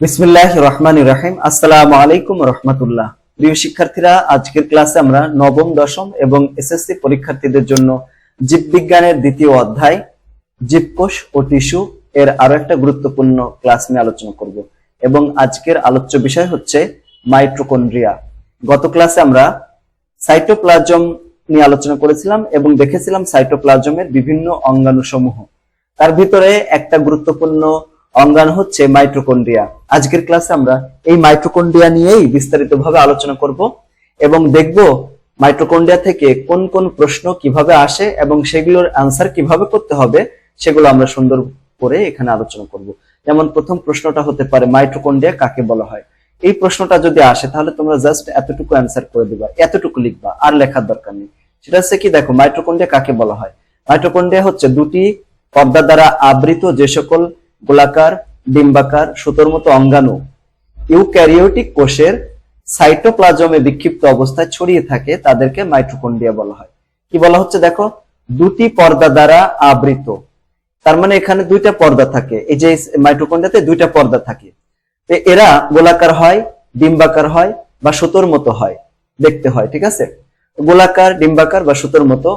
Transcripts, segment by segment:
বিসমিল্লাহ রহমান নবম, দশম এবং এসএসসি পরীক্ষার্থীদের জন্য জীববিজ্ঞানের দ্বিতীয় অধ্যায় ও টিস্যু এর একটা গুরুত্বপূর্ণ ক্লাস নিয়ে আলোচনা করব। এবং আজকের আলোচ্য বিষয় হচ্ছে মাইট্রোকন্ড্রিয়া গত ক্লাসে আমরা সাইটোপ্লাজম নিয়ে আলোচনা করেছিলাম এবং দেখেছিলাম সাইটোপ্লাজমের বিভিন্ন অঙ্গাণুসমূহ। তার ভিতরে একটা গুরুত্বপূর্ণ অঙ্গাণু হচ্ছে মাইট্রোকন্ড্রিয়া আজকের ক্লাসে আমরা এই মাইট্রোকন্ড্রিয়া নিয়েই বিস্তারিতভাবে আলোচনা করব এবং দেখব মাইট্রোকন্ড্রিয়া থেকে কোন কোন প্রশ্ন কীভাবে আসে এবং সেগুলোর আনসার কীভাবে করতে হবে, সেগুলো আমরা সুন্দর করে এখানে আলোচনা করব। যেমন প্রথম প্রশ্নটা হতে পারে মাইট্রোকন্ড্রিয়া কাকে বলা হয়? এই প্রশ্নটা যদি আসে, তাহলে তোমরা জাস্ট এতটুকু অ্যান্সার করে দিবা, এতটুকু লিখবা, আর লেখার দরকার নেই। সেটা হচ্ছে কি, দেখো মাইট্রোকন্ড্রিয়া কাকে বলা হয়? মাইটোকন্ড্রিয়া হচ্ছে দুটি পর্দা দ্বারা আবৃত যে সকল গোলাকার, ডিম্বাকার, সুতোর মতো অঙ্গাণু। ইউক্যারিওটিক কোষের সাইটোপ্লাজমে বিক্ষিপ্ত অবস্থায় ছড়িয়ে থাকে, তাদেরকে মাইটোকন্ড্রিয়া বলা হয়। কি বলা হচ্ছে দেখো? দুটি পর্দা দ্বারা আবৃত। তার মানে এখানে দুইটা পর্দা থাকে। এই যে মাইটোকন্ড্রিয়াতে দুইটা পর্দা থাকে। এরা গোলাকার হয়, ডিম্বাকার হয় বা সুতোর মতো হয়। দেখতে হয়, ঠিক আছে? গোলাকার, ডিম্বাকার বা সুতোর মতো।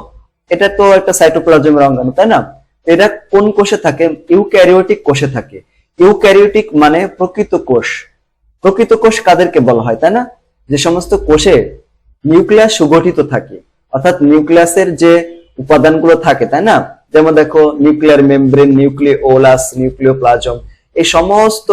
এটা তো একটা সাইটোপ্লাজমের অঙ্গাণু, তাই না? এটা কোন কোষে থাকে? ইউক্যারিওটিক কোষে থাকে। ইউক্যারিওটিক মানে প্রকৃত কোষ। প্রকৃত কোষ কাদেরকে বলা হয়, তাই না? যে সমস্ত কোষে নিউক্লিয়াস সুগঠিত থাকে। অর্থাৎ নিউক্লিয়াসের যে উপাদানগুলো থাকে, তাই না? যেমন দেখো, নিউক্লিয়ার মেমব্রেন, নিউক্লিওলাস, নিউক্লিওপ্লাজম, এই সমস্ত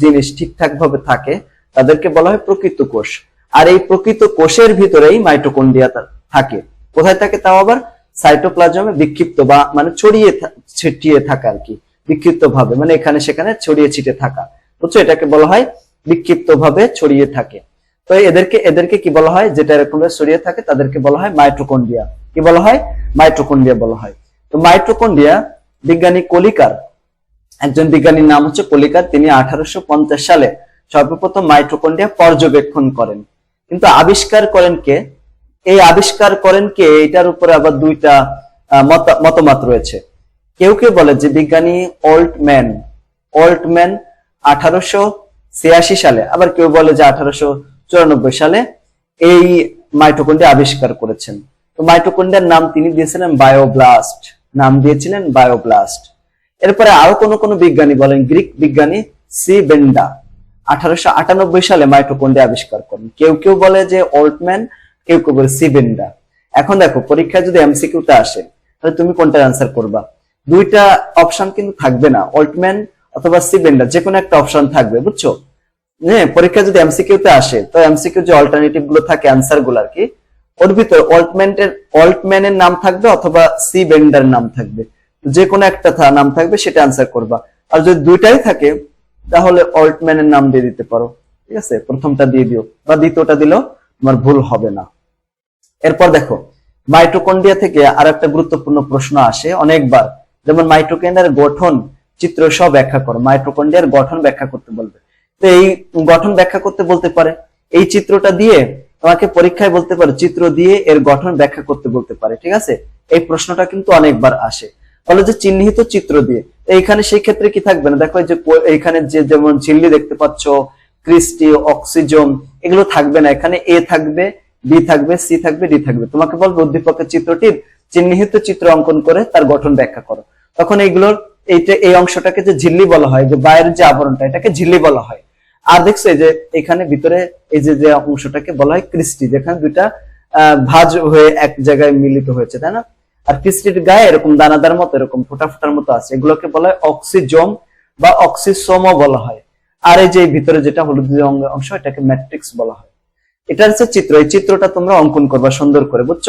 জিনিস ঠিকঠাক ভাবে থাকে, তাদেরকে বলা হয় প্রকৃত কোষ। আর এই প্রকৃত কোষের ভিতরেই মাইটোকন্ড্রিয়া থাকে। কোথায় থাকে তাও আবার? সাইটোপ্লাজমে বিক্ষিপ্ত বা মানে ছড়িয়ে ছিটিয়ে থাকা আর কি বিক্ষিপ্ত ভাবে মানে এখানে সেখানে ছড়িয়ে ছিটে থাকা। বুঝছ? এটাকে বলা হয় বিক্ষিপ্ত ভাবে ছড়িয়ে থাকে। তো এদেরকে এদেরকে কি বলা হয়? যেটা এরকম ছড়িয়ে থাকে, তাদেরকে বলা হয় মাইটোকন্ড্রিয়া। কি বলা হয়? মাইটোকন্ড্রিয়া বলা হয়। তো মাইটোকন্ড্রিয়া বিজ্ঞানী কলিকার, একজন বিজ্ঞানীর নাম হচ্ছে কলিকার, তিনি আঠারোশো পঞ্চাশ সালে সর্বপ্রথম মাইটোকন্ড্রিয়া পর্যবেক্ষণ করেন। কিন্তু আবিষ্কার করেন কে? এই আবিষ্কার করেন কে? এটার উপরে আবার দুইটা আহ, মত- মতবাদ রয়েছে। কেউ কেউ বলে যে বিজ্ঞানী ওল্ড ম্যান ওল্ড ম্যান আঠারোশো ছিয়াশি সালে আবার কেউ বলে যে আঠারোশো চুরানব্বই সালে এই মাইটোকন্ড্রিয়া আবিষ্কার করেছেন। তো মাইটোকন্ড্রিয়ার নাম তিনি দিয়েছিলেন বায়োব্লাস্ট। নাম দিয়েছিলেন বায়োব্লাস্ট। এরপরে আরও কোন কোন বিজ্ঞানী বলেন গ্রিক বিজ্ঞানী সি বেন্ডা আঠারোশো আটানব্বই সালে মাইটোকন্ড্রিয়া আবিষ্কার করেন। কেউ কেউ বলে যে ওল্টম্যান কেউ কেউ বলে সি বেন্ডা এখন দেখো, পরীক্ষায় যদি এমসিকিউতে আসে, তাহলে তুমি কোনটার অ্যান্সার করবা? দুইটা অপশন কিন্তু থাকবে না ওল্টম্যান অথবা সি বেন্ডা যে কোনো একটা অপশন থাকবে, বুঝছ? হ্যাঁ পরীক্ষা যদি এমসিকিউতে আসে, তো এমসিকিউ যে অল্টারনেটিভগুলো থাকে অ্যান্সারগুলো আর কি, ওর ভিতর অল্টম্যানের অল্টম্যানের নাম থাকবে অথবা সি বেন্ডার নাম থাকবে। যে কোনো একটা থা- নাম থাকবে, সেটা অ্যান্সার করবা। আর যদি দুইটাই থাকে, তাহলে অল্টম্যানের নাম দিয়ে দিতে পারো। ঠিক আছে? প্রথমটা দিয়ে দিও, বা দ্বিতীয়টা দিলেও তোমার ভুল হবে না। এরপর দেখো মাইটোকন্ড্রিয়া থেকে আর একটা গুরুত্বপূর্ণ প্রশ্ন আসে অনেকবার। যেমন মাইটোকন্ড্রিয়ার গঠন চিত্র সব ব্যাখ্যা করো মাইটোকন্ড্রিয়ার গঠন ব্যাখ্যা করতে বলবে। তো এই গঠন ব্যাখ্যা করতে বলতে পারে। এই চিত্রটা দিয়ে তোমাকে পরীক্ষায় বলতে পারে, চিত্র দিয়ে এর গঠন ব্যাখ্যা করতে বলতে পারে, ঠিক আছে? এই প্রশ্নটা কিন্তু অনেকবার আসে। বলে যে চিহ্নিত চিত্র দিয়ে এইখানে সেই ক্ষেত্রে কি থাকবে না? দেখো যে এইখানে যে যেমন ঝিল্লি দেখতে পাচ্ছ, ক্রিস্টি, অক্সিজম, এগুলো থাকবে না। এখানে এ থাকবে বি থাকবে সি থাকবে ডি থাকবে। তোমাকে বলবে উদ্দীপকের চিত্রটির চিহ্নিত চিত্র অঙ্কন করে তার গঠন ব্যাখ্যা করো। তখন এইগুলোর এইটা এই অংশটাকে যে ঝিল্লি বলা হয়, যে বাইরের যে আবরণটা, এটাকে ঝিল্লি বলা হয়। আর দেখছ যে, এখানে ভিতরে এই যে যে অংশটাকে বলা হয় যেখানে দুইটা ভাঁজ হয়ে এক জায়গায় মিলিত হয়েছে, তাই না? আর ক্রিস্টির গায়ে এরকম দানাদার মতো, এরকম ফোটা ফোটার মতো আছে। এগুলোকে বলা হয় অক্সিজম বা অক্সিসোমও বলা হয়। আর এই যে ভিতরে যেটা হলুদ অংশ, এটাকে ম্যাট্রিক্স বলা হয়। এটা হচ্ছে চিত্র। এই চিত্রটা তোমরা অঙ্কন করবা, সুন্দর করে, বুঝছ?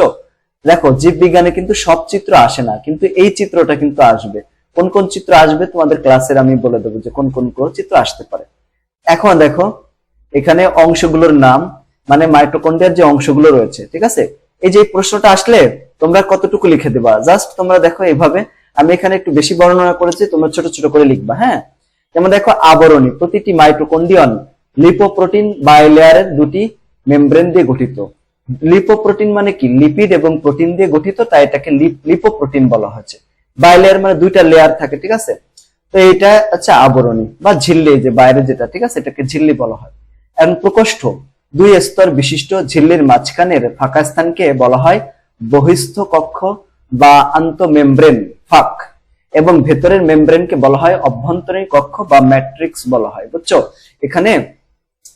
দেখো জীব বিজ্ঞানে কিন্তু সব চিত্র আসে না, কিন্তু এই চিত্রটা কিন্তু আসবে। কোন কোন চিত্র আসবে তোমাদের ক্লাসের আমি বলে দেবো যে কোন কোন চিত্র আসতে পারে। এখন দেখো, এখানে অংশগুলোর নাম মানে মাইটোকন্ড্রিয়ার যে অংশগুলো রয়েছে, ঠিক আছে? এই যে প্রশ্নটা আসলে তোমরা কতটুকু লিখে দেবা? জাস্ট তোমরা দেখো এইভাবে আমি এখানে একটু বেশি বর্ণনা করেছি, তোমরা ছোট ছোট করে লিখবা হ্যাঁ? যেমন দেখো, আবরণী, প্রতিটি মাইটোকন্ডিয়ন লিপোপ্রোটিন বায়োলেয়ারের দুটি মেমব্রেন দিয়ে গঠিত। লিপোপ্রোটিন মানে কি? লিপিড এবং প্রোটিন দিয়ে গঠিত, তাই এটাকে লিপোপ্রোটিন বলা হয়েছে। বায়োলেয়ার মানে দুইটা লেয়ার থাকে, ঠিক আছে? তো এইটা হচ্ছে আবরণী, বা ঝিল্লি, যে বাইরে যেটা, ঠিক আছে? এটাকে ঝিল্লি বলা হয়। এবং প্রকোষ্ঠ, দুই স্তর বিশিষ্ট ঝিল্লির মাঝখানের ফাঁকা স্থানকে বলা হয় বহিস্থ কক্ষ বা আন্ত আন্তঃমেমব্রেন, ফাঁক। এবং ভেতরের মেমব্রেনকে বলা হয় অভ্যন্তরীণ কক্ষ বা ম্যাট্রিক্স বলা হয়, বুঝছ? এখানে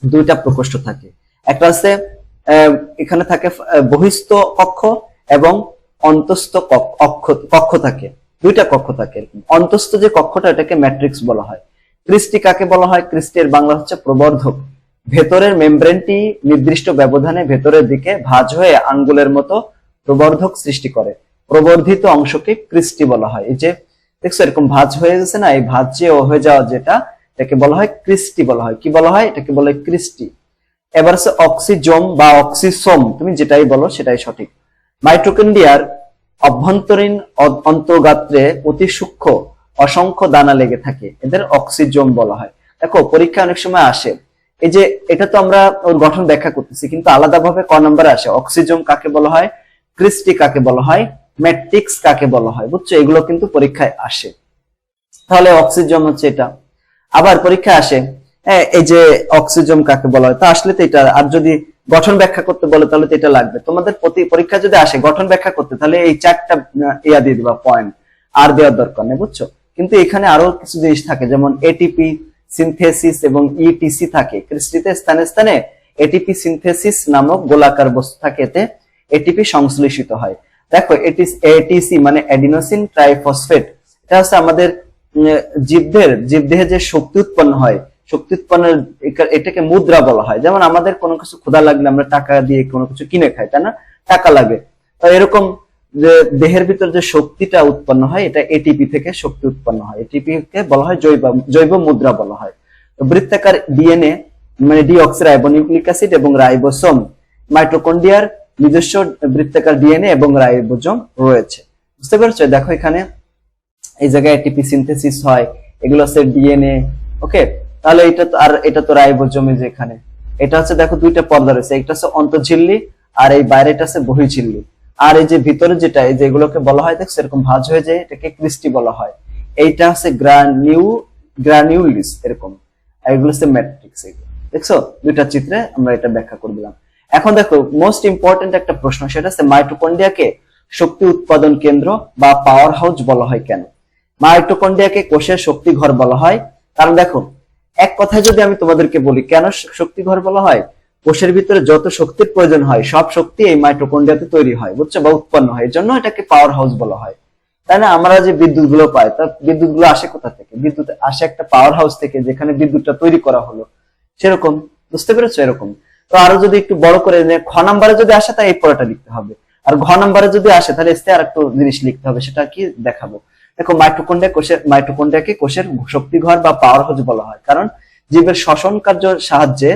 দুইটা প্রকোষ্ঠ থাকে। একটা আহ, এখানে থাকে বহিস্থ কক্ষ এবং অন্তস্থ কক্ষ কক্ষ থাকে। দুইটা কক্ষ থাকে। অন্তস্থ যে কক্ষটা এটাকে ম্যাট্রিক্স বলা হয়। ক্রিস্টি কাকে বলা হয়? ক্রিস্টের বাংলা হচ্ছে প্রবর্ধক। ভেতরের মেমব্রেনটি নির্দিষ্ট ব্যবধানে ভেতরের দিকে ভাঁজ হয়ে আঙ্গুলের মতো প্রবর্ধক সৃষ্টি করে। প্রবর্ধিত অংশকে ক্রিস্টি বলা হয়। এই যে দেখছ এরকম ভাঁজ হয়ে গেছে না? এই ভাঁজ যে হয়ে যাওয়া যেটা এটাকে বলা হয় ক্রিস্টি বলা হয়। কি বলা হয়? এটাকে বলা হয় ক্রিস্টি। এবার হচ্ছে অক্সিজোম বা অক্সিসোম, তুমি যেটাই বলো সেটাই সঠিক। মাইটোকন্ডিয়ার অভ্যন্তরীণ অ- অন্তর্গাত্রে অতি সূক্ষ্ম অসংখ্য দানা লেগে থাকে, এদের অক্সিজোম বলা হয়। দেখো, পরীক্ষা অনেক সময় আসে। এই যে, এটা তো আমরা ওর গঠন ব্যাখ্যা করতেছি, কিন্তু আলাদাভাবে ক নম্বরে আসে। অক্সিজোম কাকে বলা হয়? ক্রিস্টি কাকে বলা হয়? ম্যাট্রিক্স কাকে বলা হয়? বুঝছ? এগুলো কিন্তু পরীক্ষায় আসে। তাহলে অক্সিজম হচ্ছে এটা। আবার পরীক্ষা আসে এই যে অক্সিজম কাকে বলা হয়, তা আসলে তো এটা, আর যদি গঠন ব্যাখ্যা করতে বলে, তাহলে তো এটা লাগবে। তোমাদের প্রতি, পরীক্ষা যদি আসে, গঠন ব্যাখ্যা করতে, তাহলে এই চারটা ইয়া দিয়ে দিবা পয়েন্ট আর দেওয়ার দরকার নেই, বুঝছ? কিন্তু এখানে আরও কিছু জিনিস থাকে, যেমন এটিপি সিনথেসিস এবং ইটিসি থাকে। ক্রিস্টিতে স্থানে স্থানে এটিপি সিনথেসিস নামক গোলাকার বস্তু থাকে, এতে এটিপি সংশ্লেষিত হয়। দেখো এটি এটিসি মানে অ্যাডিনোসিন ট্রাইফসফেট এটা হচ্ছে আমাদের জীবদের, জীবদেহে যে শক্তি উৎপন্ন হয় শক্তি উৎপন্নের এটাকে মুদ্রা বলা হয়। যেমন আমাদের কোনো কিছু ক্ষুধা লাগলে আমরা টাকা দিয়ে কোনো কিছু কিনে খাই, তাই না? টাকা লাগে। তো এরকম যে দেহের ভিতর যে শক্তিটা উৎপন্ন হয়, এটা এটিপি থেকে শক্তি উৎপন্ন হয়। এটিপি কে বলা হয় জৈব জৈব মুদ্রা বলা হয়। তো বৃত্তাকার ডিএনএ মানে ডিঅক্সিরাইবোনিউক্লিক অ্যাসিড এবং রাইবোসোম মাইটোকন্ডিয়ার নিজস্ব বৃত্তাকার ডিএনএ এবং রাইবোজোম রয়েছে। বুঝতে পারছ? দেখো এখানে এই জায়গায় এটিপি সিনথেসিস হয়, এগুলো হচ্ছে ডিএনএ ওকে তাহলে এটা আর এটা তো রাইবোজোমে যে এখানে এটা হচ্ছে দেখো দুইটা পর্দা রয়েছে, একটা হচ্ছে অন্তঃঝিল্লি আর এই বাইরেটা হচ্ছে বহিঝিল্লি আর এই যে ভিতরে যেটা, এই যে এগুলোকে বলা হয়, দেখছ এরকম ভাঁজ হয়ে যায়, এটাকে ক্রিস্টি বলা হয়। এইটা হচ্ছে গ্রানিউ গ্রানিউলিস এরকম। এগুলো হচ্ছে ম্যাট্রিক্স এগুলো। দেখছ? দুইটা চিত্রে আমরা এটা ব্যাখ্যা করে দিলাম। এখন দেখো মোস্ট ইম্পর্টেন্ট একটা প্রশ্ন, সেটা হচ্ছে মাইটোকন্ডিয়াকে শক্তি উৎপাদন কেন্দ্র বা পাওয়ার হাউস বলা হয় কেন? মাইটোকন্ডিয়াকে কোষের শক্তি ঘর বলা হয়। কারণ দেখো এক কথায় যদি আমি তোমাদেরকে বলি, কেন শক্তি ঘর বলা হয়? কোষের ভিতরে যত শক্তির প্রয়োজন হয়, সব শক্তি এই মাইটোকন্ডিয়াতে তৈরি হয়, বুঝছ? বা উৎপন্ন হয় এর জন্য এটাকে পাওয়ার হাউস বলা হয়। তাই না? আমরা যে বিদ্যুৎ গুলো পাই, তা বিদ্যুৎ গুলো আসে কোথা থেকে? বিদ্যুৎ আসে একটা পাওয়ার হাউস থেকে, যেখানে বিদ্যুৎটা তৈরি করা হলো। সেরকম, বুঝতে পেরেছ? এরকম। তো আরও যদি একটু বড় করে খ নাম্বারে যদি আসে তাই এই পড়াটা লিখতে হবে। আর ঘ নাম্বারে যদি আসে, তাহলে এসে আর একটু জিনিস লিখতে হবে, সেটা কি দেখাবো? দেখো মাইটোকন্ডিয়া কোষের মাইটোকন্ডিয়াকে কোষের শক্তি ঘর বা পাওয়ার হাউস বলা হয়। কারণ জীবের শ্বসন কার্য সাহায্যে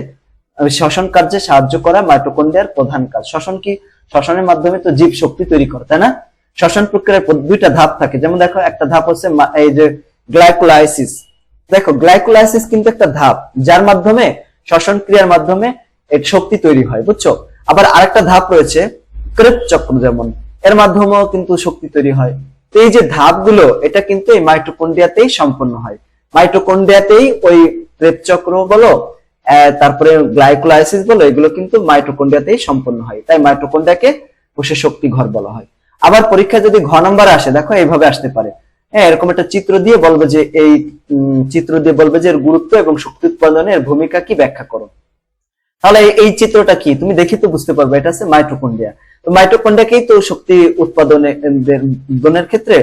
শ্বসন কার্যে সাহায্য করা মাইটোকন্ডিয়ার প্রধান কাজ। শ্বসন কি? শ্বসনের মাধ্যমে তো জীব শক্তি তৈরি করে, তাই না? শ্বসন প্রক্রিয়ার দুইটা ধাপ থাকে। যেমন দেখো, একটা ধাপ হচ্ছে এই যে গ্লাইকোলাইসিস দেখো গ্লাইকোলাইসিস কিন্তু একটা ধাপ, যার মাধ্যমে শ্বসন ক্রিয়ার মাধ্যমে শক্তি তৈরি হয়, বুঝছ? আবার আরেকটা ধাপ রয়েছে, ক্রেপ চক্র যেমন। এর মাধ্যমেও কিন্তু শক্তি তৈরি হয়। এই যে ধাপগুলো, এটা কিন্তু এই মাইটোকন্ডিয়াতেই সম্পন্ন হয়। মাইটোকন্ডিয়াতেই ওই ক্রেপ বলো তারপরে গ্লাইকোলাইসিস বলো, এগুলো কিন্তু মাইটোকন্ডিয়াতেই সম্পন্ন হয়। তাই মাইটোকন্ডিয়াকে কোষের শক্তি ঘর বলা হয়। আবার পরীক্ষা যদি ঘ নম্বর আসে, দেখো এইভাবে আসতে পারে। হ্যাঁ এরকম একটা চিত্র দিয়ে বলবে যে এই চিত্র দিয়ে বলবে যে এর গুরুত্ব এবং শক্তি উৎপাদনের ভূমিকা কি ব্যাখ্যা করো। তাহলে এই- চিত্রটা কি? তুমি দেখে তো বুঝতে পারবে, এটা হচ্ছে মাইটোকন্ডিয়া তো তো শক্তি উৎপাদনে উৎপাদনের ক্ষেত্রে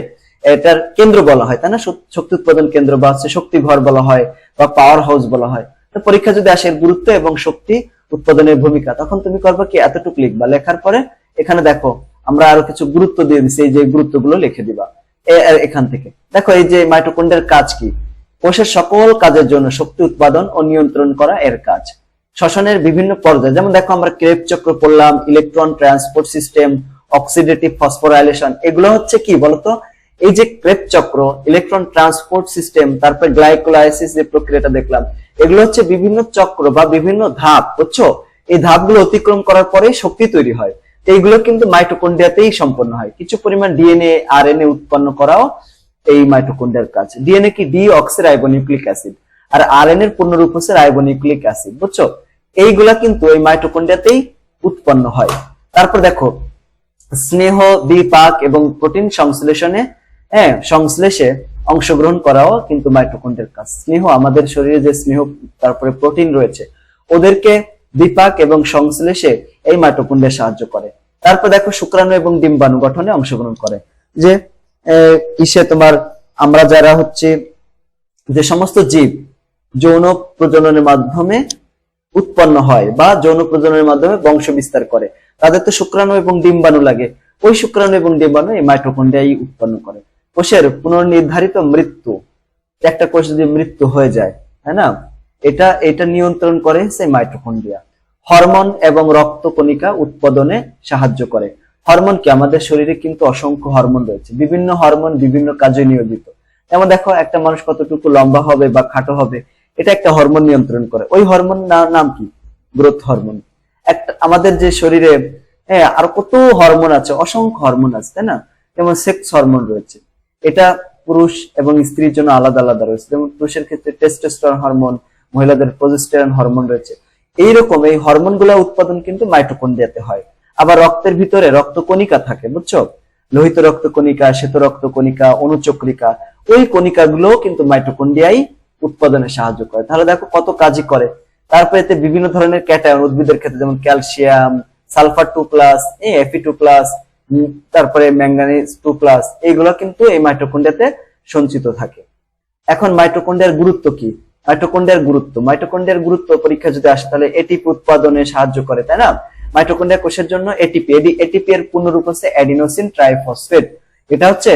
এটার কেন্দ্র বলা হয়, তাই না? শক্তি উৎপাদন কেন্দ্র বা হচ্ছে শক্তি ঘর বলা হয় বা পাওয়ার হাউস বলা হয়। তো পরীক্ষা যদি আসে গুরুত্ব এবং শক্তি উৎপাদনের ভূমিকা, তখন তুমি করবে কি? এতটুকু লিখবা। লেখার পরে এখানে দেখো, আমরা আরও কিছু গুরুত্ব দিয়ে দিচ্ছি এই যে গুরুত্বগুলো লিখে দিবা। এখান থেকে। দেখো, এই যে মাইটোকন্ড্রিয়ার কাজ কি? কোষের সকল কাজের জন্য শক্তি উৎপাদন ও নিয়ন্ত্রণ করা এর কাজ। শ্বসনের বিভিন্ন পর্যায়ে, যেমন দেখো আমরা ক্রেপ চক্র পড়লাম electron transport system oxidative phosphorylation এগুলো হচ্ছে কি বলতো? এই যে ক্রেপ চক্র ইলেকট্রন ট্রান্সপোর্ট সিস্টেম তারপর গ্লাইকোলাইসিস যে প্রক্রিয়াটা দেখলাম, এগুলো হচ্ছে বিভিন্ন চক্র বা বিভিন্ন ধাপ, বুঝছ? এই ধাপগুলো অতিক্রম করার পরে শক্তি তৈরি হয়। এইগুলো কিন্তু মাইটোকন্ড্রিয়াতেই সম্পন্ন হয়। কিছু পরিমাণ ডিএনএ আরএনএ উৎপন্ন করাও এই মাইটোকন্ড্রিয়ার কাজ। ডিএনএ কি? ডি অক্সিরাইবোনিউক্লিক অ্যাসিড আর আরএনএ এর পূর্ণরূপ হচ্ছে রাইবোনিউক্লিক অ্যাসিড, বুঝছ? এইগুলা কিন্তু এই মাইটোকন্ড্রিয়াতেই উৎপন্ন হয়। তারপর দেখো, স্নেহ, বিপাক এবং প্রোটিন সংশ্লেষণে হ্যাঁ সংশ্লেষে অংশগ্রহণ করাও কিন্তু মাইটোকন্ড্রিয়ার কাজ। স্নেহ, আমাদের শরীরে যে স্নেহ, তারপরে প্রোটিন রয়েছে, ওদেরকে বিপাক এবং সংশ্লেষে এই মাইটোকন্ড্রিয়া সাহায্য করে। তারপর দেখো, শুক্রাণু এবং ডিম্বাণু গঠনে অংশগ্রহণ করে। যে ইসে তোমার, আমরা যারা হচ্ছে যে সমস্ত জীব যৌন প্রজননের মাধ্যমে উৎপন্ন হয় বা যৌন প্রজননের মাধ্যমে বংশ বিস্তার করে। তাদের তো শুক্রাণু এবং ডিম্বাণু লাগে। ওই শুক্রাণু এবং ডিম্বাণু এই মাইটোকন্ড্রিয়াই উৎপন্ন করে। কোষের পুনর্নির্ধারিত মৃত্যু, একটা কোষ যদি মৃত্যু হয়ে যায়, তাই না? এটা এটা নিয়ন্ত্রণ করে সেই মাইটোকন্ড্রিয়া হরমোন এবং রক্তকণিকা উৎপাদনে সাহায্য করে। হরমোন কি? আমাদের শরীরে কিন্তু অসংখ্য হরমোন রয়েছে। বিভিন্ন হরমোন বিভিন্ন কাজে নিয়োজিত। যেমন দেখো, একটা মানুষ কতটুকু লম্বা হবে বা খাটো হবে এটা একটা হরমোন নিয়ন্ত্রণ করে। ওই হরমোন নাম কি? গ্রোথ হরমোন একটা, আমাদের যে শরীরে হ্যাঁ আর কত হরমোন আছে, অসংখ্য হরমোন আছে, তাই না? যেমন সেক্স হরমোন রয়েছে। এটা পুরুষ এবং স্ত্রীর জন্য আলাদা আলাদা রয়েছে। যেমন পুরুষের ক্ষেত্রে টেস্টোস্টেরন হরমোন মহিলাদের প্রজেস্টেরন হরমোন রয়েছে। এইরকম এই হরমোন উৎপাদন কিন্তু মাইটোকন্ড্রিয়াতে হয়। আবার রক্তের ভিতরে রক্তকণিকা থাকে, বুঝছ? লোহিত রক্তকণিকা, শ্বেত রক্তকণিকা, অনুচক্রিকা, ওই কণিকা গুলোও কিন্তু মাইটোকন্ড্রিয়াই উৎপাদনে সাহায্য করে। তাহলে দেখো কত কাজই করে। তারপরে এতে বিভিন্ন ধরনের ক্যাটায়ন উদ্ভিদের ক্ষেত্রে, যেমন ক্যালসিয়াম, সালফার টু প্লাস এফি টু প্লাস তারপরে ম্যাঙ্গানিজ টু প্লাস, এইগুলো কিন্তু এই মাইটোকন্ড্রিয়াতে সঞ্চিত থাকে। এখন মাইটোকন্ড্রিয়ার গুরুত্ব কি? মাইটোকন্ড্রিয়ার গুরুত্ব। মাইটোকন্ড্রিয়ার গুরুত্ব পরীক্ষা যদি আসে, তাহলে এটিপি উৎপাদনে সাহায্য করে, তাই না? মাইটোকন্ড্রিয়া কোষের জন্য এটিপি এটিপি এর পূর্ণরূপ হচ্ছে অ্যাডিনোসিন ট্রাইফসফেট। এটা হচ্ছে,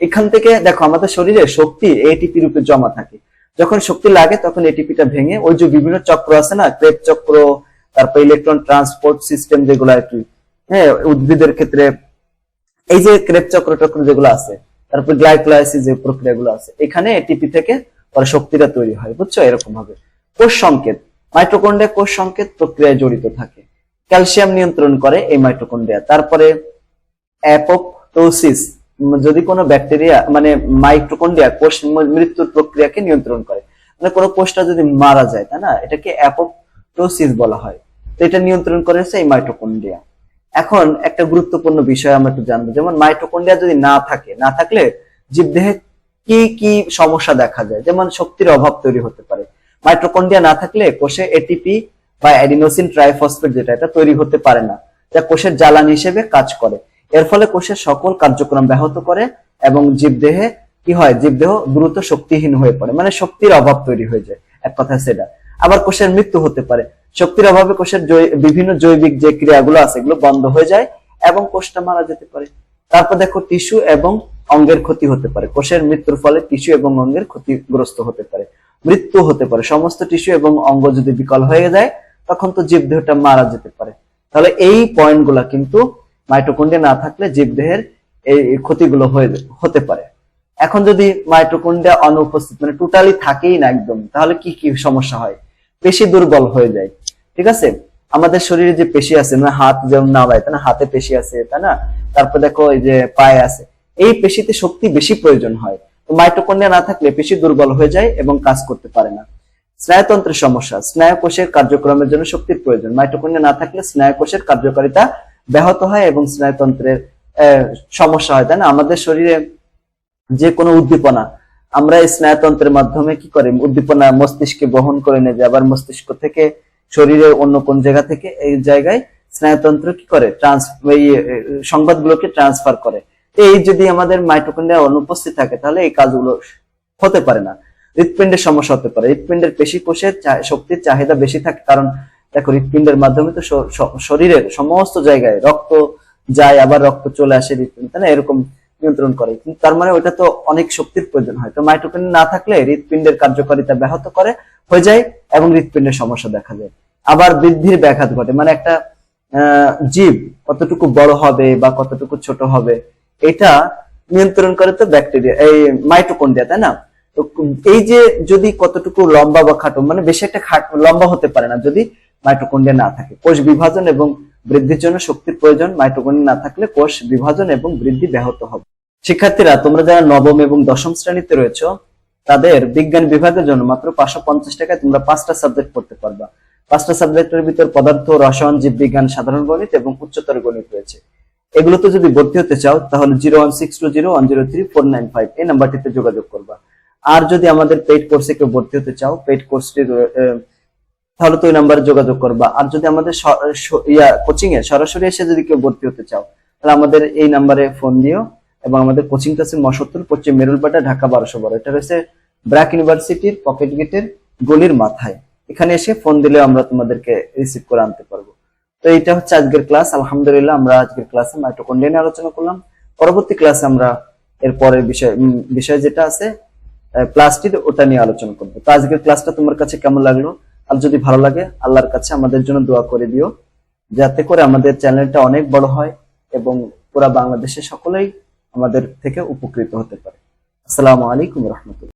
এখান থেকে দেখো আমাদের শরীরে শক্তি এটিপি রূপে জমা থাকে। যখন শক্তি লাগে, তখন এটিপিটা ভেঙে, ওই যে বিভিন্ন চক্র আছে না, ক্রেপ চক্র, তারপর ইলেকট্রন ট্রান্সপোর্ট সিস্টেম যেগুলো আর কি হ্যাঁ উদ্ভিদের ক্ষেত্রে, এই যে ক্রেপ চক্র টক্র যেগুলো আছে, তারপর গ্লাইকোলাইসিস যে প্রক্রিয়াগুলো আছে, এখানে এটিপি থেকে পরে শক্তিটা তৈরি হয়, বুঝছ? এরকম ভাবে। কোষ সংকেত মাইটোকন্ড্রিয়া কোষ সংকেত প্রক্রিয়ায় জড়িত থাকে। ক্যালসিয়াম নিয়ন্ত্রণ করে এই মাইটোকন্ড্রিয়া তারপরে অ্যাপোপ্টোসিস যদি কোনো ব্যাকটেরিয়া মানে মাইটোকন্ড্রিয়া কোষ মৃত্যুর প্রক্রিয়াকে নিয়ন্ত্রণ করে মানে কোনো কোষটা যদি মারা যায়, তাই না? এটাকে অ্যাপোপ্টোসিস বলা হয়। তো এটা নিয়ন্ত্রণ করেছে এই মাইটোকন্ড্রিয়া এখন একটা গুরুত্বপূর্ণ বিষয় আমরা একটু জানব, যেমন মাইটোকন্ড্রিয়া যদি না থাকে, না থাকলে জীবদেহে কি কি সমস্যা দেখা যায়? যেমন শক্তির অভাব তৈরি হতে পারে। মাইটোকন্ড্রিয়া না থাকলে কোষে এটিপি বা অ্যাডিনোসিন ট্রাইফসফেট যেটা, এটা তৈরি হতে পারে না। যা কোষের জ্বালানি হিসেবে কাজ করে। এর ফলে কোষের সকল কার্যক্রম ব্যাহত করে এবং জীবদেহে কি হয়? জীবদেহ দ্রুত শক্তিহীন হয়ে পড়ে মানে শক্তির অভাব তৈরি হয়ে যায়। এক কথা সেটা। আবার কোষের মৃত্যু হতে পারে। শক্তির অভাবে কোষের বিভিন্ন জৈবিক যে ক্রিয়াগুলো আছে, এগুলো বন্ধ হয়ে যায় এবং কোষটা মারা যেতে পারে। তারপর দেখো টিস্যু এবং অঙ্গের ক্ষতি হতে পারে। কোষের মৃত্যুর ফলে টিস্যু এবং অঙ্গের ক্ষতিগ্রস্ত হতে পারে। মৃত্যু হতে পারে। সমস্ত টিস্যু এবং অঙ্গ যদি বিকল হয়ে যায়, তখন তো জীবদেহটা মারা যেতে পারে। তাহলে এই পয়েন্টগুলা কিন্তু মাইটোকন্ড্রিয়া না থাকলে জীবদেহের এই ক্ষতিগুলো হতে পারে। এখন যদি মাইটোকন্ড্রিয়া অনুপস্থিত মানে টোটালি থাকেই না একদম, তাহলে কি কি সমস্যা হয়? পেশি দুর্বল হয়ে যায়, ঠিক আছে? আমাদের শরীরে যে পেশি আছে মানে হাত যেমন না নাড়ায়, তাই না? হাতে পেশি আছে, তাই না? তারপর দেখো এই যে পায়ে আছে, এই পেশিতে শক্তি বেশি প্রয়োজন হয়। মাইটোকন্ড্রিয়া না থাকলে পেশি দুর্বল হয়ে যায় এবং কাজ করতে পারে না। স্নায়ুতন্ত্রের সমস্যা, স্নায়ুকোষের কার্যক্রমের জন্য শক্তির প্রয়োজন। মাইটোকন্ড্রিয়া না থাকলে স্নায়ুকোষের কার্যকারিতা ব্যাহত হয় এবং স্নায়ুতন্ত্রের সমস্যা হয়, তাই না? আমাদের শরীরে যে কোনো উদ্দীপনা, আমরা এই স্নায়ুতন্ত্রের মাধ্যমে কি করি? উদ্দীপনা মস্তিষ্কে বহন করে নিয়ে যায়, আবার মস্তিষ্ক থেকে শরীরের অন্য কোন জায়গা থেকে, এই জায়গায় স্নায়ুতন্ত্র কি করে? ট্রান্স সংবাদগুলোকে ট্রান্সফার করে। এই যদি আমাদের মাইটোকন্ড্রিয়া অনুপস্থিত থাকে, তাহলে এই কাজগুলো হতে পারে না। হৃৎপিণ্ডের সমস্যা হতে পারে। হৃৎপিণ্ডের পেশি কোষের শক্তির চাহিদা বেশি থাকে, কারণ দেখো হৃৎপিণ্ডের মাধ্যমে তো শরীরের সমস্ত জায়গায় রক্ত যায়, আবার রক্ত চলে আসে হৃৎপিণ্ড, তাই না? এরকম নিয়ন্ত্রণ করে। কিন্তু তার মানে ওইটা তো অনেক শক্তির প্রয়োজন হয়। তো মাইটোকন্ড্রিয়া না থাকলে হৃৎপিণ্ডের কার্যকারিতা ব্যাহত করে, হয়ে যায় এবং হৃৎপিণ্ডের সমস্যা দেখা যায় আবার বৃদ্ধির ব্যাঘাত ঘটে। মানে একটা জীব কতটুকু বড় হবে বা কতটুকু ছোট হবে, এটা নিয়ন্ত্রণ করে তো ব্যাকটেরিয়া, এই মাইটোকন্ড্রিয়া, তাই না? তো এই যে যদি কতটুকু লম্বা বা খাটো মানে বেশি একটা লম্বা হতে পারে না, যদি মাইটোকন্ড্রিয়া না থাকে। কোষ বিভাজন এবং বৃদ্ধির জন্য শক্তির প্রয়োজন, মাইটোকন্ড্রিয়া না থাকলে কোষ বিভাজন এবং বৃদ্ধি ব্যাহত হবে। শিক্ষার্থীরা, তোমরা যারা নবম এবং দশম শ্রেণীতে রয়েছে, তাদের বিজ্ঞান বিভাগের জন্য মাত্র পাঁচশো পঞ্চাশ টাকায় তোমরা পাঁচটা সাবজেক্ট পড়তে পারবা। পাঁচটা সাবজেক্টের ভিতর পদার্থ, রসায়ন, জীববিজ্ঞান, সাধারণ গণিত এবং উচ্চতর গণিত রয়েছে। এগুলোতে যদি ভর্তি হতে চাও, তাহলে zero one six two zero one zero three four nine five এই নাম্বারটিতে যোগাযোগ করবা। আর যদি আমাদের পেইড কোর্সে কেউ ভর্তি হতে চাও, পেইড কোর্সটি তাহলে তো ওই নাম্বারে যোগাযোগ করবা। আর যদি আমাদের ইয়া কোচিং এ সরাসরি এসে যদি কেউ ভর্তি হতে চাও, তাহলে আমাদের এই নাম্বারে ফোন দিও এবং আমাদের কোচিং ক্লাসের মসত্তর পশ্চিম মেরুলপাটা ঢাকা বারোশো বারো। এটা রয়েছে ব্র্যাক ইউনিভার্সিটির পকেট গেটের গলির মাথায়। এখানে এসে ফোন দিলে আমরা তোমাদেরকে রিসিভ করে আনতে পারব। তো এটা হচ্ছে আজকের ক্লাস আলহামদুলিল্লাহ আমরা আজকের ক্লাসে মাইটোকন্ড্রিয়া নিয়ে আলোচনা করলাম। পরবর্তী ক্লাসে আমরা এর পরের বিষয় বিষয় যেটা আছে প্লাস্টিক ওটা নিয়ে আলোচনা করব। তো আজকের ক্লাসটা তোমার কাছে কেমন লাগল? আর যদি ভালো লাগে, আল্লাহর কাছে আমাদের জন্য দোয়া করে দিও। যাতে করে আমাদের চ্যানেলটা অনেক বড় হয় এবং পুরা বাংলাদেশে সকলেই আমাদের থেকে উপকৃত হতে পারে। আসসালামু আলাইকুম রহমতুল্লাহ।